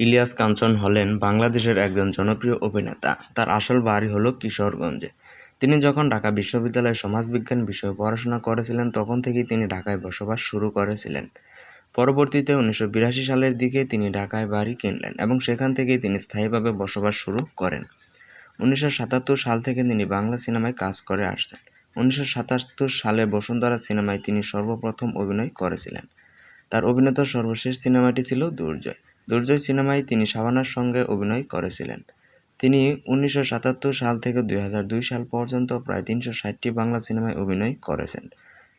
ইলিয়াস কাঞ্চন হলেন বাংলাদেশের একজন জনপ্রিয় অভিনেতা। তার আসল বাড়ি হলো কিশোরগঞ্জে। তিনি যখন ঢাকা বিশ্ববিদ্যালয়ে সমাজবিজ্ঞান বিষয়ে পড়াশোনা করেছিলেন, তখন থেকেই তিনি ঢাকায় বসবাস শুরু করেছিলেন। পরবর্তীতে উনিশশো বিরাশি সালের দিকে তিনি ঢাকায় বাড়ি কিনলেন এবং সেখান থেকেই তিনি স্থায়ীভাবে বসবাস শুরু করেন। উনিশশো সাতাত্তর সাল থেকে তিনি বাংলা সিনেমায় কাজ করে আসছেন। উনিশশো সাতাত্তর সালে বসুন্ধরা সিনেমায় তিনি সর্বপ্রথম অভিনয় করেছিলেন। তার অভিনেতার সর্বশেষ সিনেমাটি ছিল দুর্জয়। দুর্জয় সিনেমায় তিনি শাবানার সঙ্গে অভিনয় করেছিলেন। তিনি উনিশশো সাতাত্তর সাল থেকে দুই হাজার দুই সাল পর্যন্ত প্রায় তিনশো ষাটটি বাংলা সিনেমায় অভিনয় করেছেন।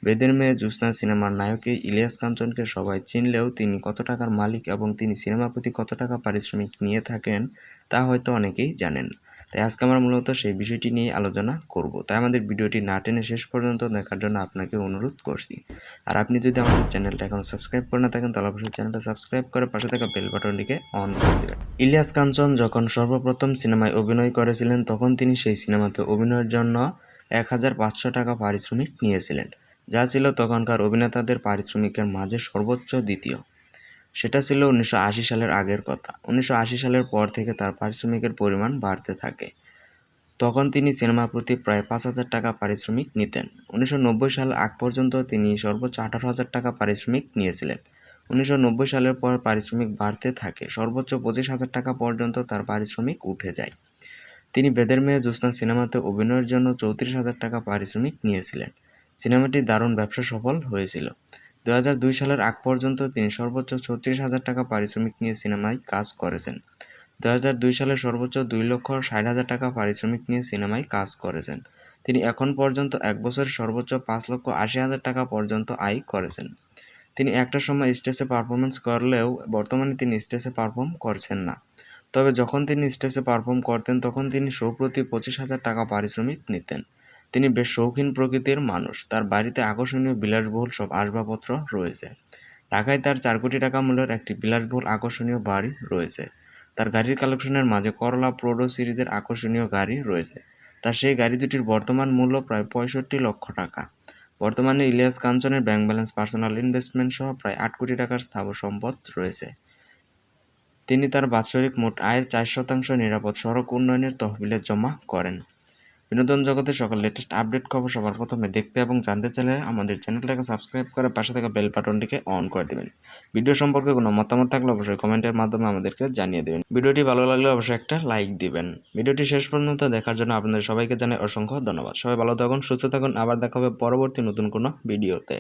বেদের মেয়ে জ্যোৎস্না সিনেমার নায়কে ইলিয়াস কাঞ্চনকে সবাই চিনলেও তিনি কত টাকার মালিক এবং তিনি সিনেমা প্রতি কত টাকা পারিশ্রমিক নিয়ে থাকেন তা হয়তো অনেকেই জানেন। তাই আজকে আমরা মূলত সেই বিষয়টি নিয়ে আলোচনা করব। তাই আমাদের ভিডিওটি না টেনে শেষ পর্যন্ত দেখার জন্য আপনাকে অনুরোধ করছি। আর আপনি যদি আমাদের চ্যানেলটা এখন সাবস্ক্রাইব করে না থাকেন, তাহলে অবশ্যই চ্যানেলটা সাবস্ক্রাইব করে পাশে থাকা বেল বাটনটিকে অন করে দেবেন। ইলিয়াস কাঞ্চন যখন সর্বপ্রথম সিনেমায় অভিনয় করেছিলেন, তখন তিনি সেই সিনেমাতে অভিনয়ের জন্য এক হাজার পাঁচশো টাকা পারিশ্রমিক নিয়েছিলেন, যা ছিল তখনকার অভিনেতাদের পারিশ্রমিকের মাঝে সর্বোচ্চ দ্বিতীয়। সেটা ছিল উনিশশো আশি সালের আগের কথা। উনিশশো আশি সালের পর থেকে তার পারিশ্রমিকের পরিমাণ বাড়তে থাকে। তখন তিনি সিনেমার প্রতি প্রায় পাঁচ হাজার টাকা পারিশ্রমিক নিতেন। উনিশশো নব্বই সাল আগ পর্যন্ত তিনি সর্বোচ্চ আঠারো হাজার টাকা পারিশ্রমিক নিয়েছিলেন। উনিশশো নব্বই সালের পর পারিশ্রমিক বাড়তে থাকে। সর্বোচ্চ পঁচিশ হাজার টাকা পর্যন্ত তার পারিশ্রমিক উঠে যায়। তিনি বেদের মেয়ে জ্যোৎস্না সিনেমাতে অভিনয়ের জন্য চৌত্রিশ হাজার টাকা পারিশ্রমিক নিয়েছিলেন। সিনেমাটি দারুণ ব্যবসা সফল হয়েছিল। দু সালের আগ পর্যন্ত তিনি সর্বোচ্চ ছত্রিশ হাজার টাকা পারিশ্রমিক নিয়ে সিনেমায় কাজ করেছেন। দু সালে সর্বোচ্চ দুই লক্ষ ষাট হাজার টাকা পারিশ্রমিক নিয়ে সিনেমায় কাজ করেছেন। তিনি এখন পর্যন্ত এক বছরে সর্বোচ্চ পাঁচ লক্ষ আশি হাজার টাকা পর্যন্ত আয় করেছেন। তিনি একটা সময় স্টেজে পারফরমেন্স করলেও বর্তমানে তিনি স্টেজে পারফর্ম করছেন না। তবে যখন তিনি স্টেজে পারফর্ম করতেন, তখন তিনি শো প্রতি পঁচিশ হাজার টাকা পারিশ্রমিক নিতেন। তিনি বেশ শৌখিন প্রকৃতির মানুষ। তার বাড়িতে আকর্ষণীয় বিলাসবহুল সব আসবাবপত্র রয়েছে। ঢাকায় তার চার কোটি টাকা মূল্যের একটি বিলাসবহুল আকর্ষণীয় বাড়ি রয়েছে। তার গাড়ির কালেকশনের মাঝে করলা প্রোডো সিরিজের আকর্ষণীয় গাড়ি রয়েছে। তার সেই গাড়ি দুটির বর্তমান মূল্য প্রায় পঁয়ষট্টি লক্ষ টাকা। বর্তমানে ইলিয়াস কাঞ্চনের ব্যাংক ব্যালেন্স পার্সোনাল ইনভেস্টমেন্ট সহ প্রায় আট কোটি টাকার স্থাবর সম্পদ রয়েছে। তিনি তার বাৎসরিক মোট আয়ের চার শতাংশ নিরাপদ সড়ক উন্নয়নের তহবিলে জমা করেন। বিনোদন জগতের সকল লেটেস্ট আপডেট খবর সবার প্রথমে দেখতে এবং জানতে চাইলে আমাদের চ্যানেলটাকে সাবস্ক্রাইব করে পাশে থাকা বেল বাটনটিকে অন করে দেবেন। ভিডিও সম্পর্কে কোনো মতামত থাকলে অবশ্যই কমেন্টের মাধ্যমে আমাদেরকে জানিয়ে দেবেন। ভিডিওটি ভালো লাগলে অবশ্যই একটা লাইক দিবেন। ভিডিওটি শেষ পর্যন্ত দেখার জন্য আপনাদের সবাইকে জানাই অসংখ্য ধন্যবাদ। সবাই ভালো থাকুন, সুস্থ থাকুন। আবার দেখা হবে পরবর্তী নতুন কোনো ভিডিওতে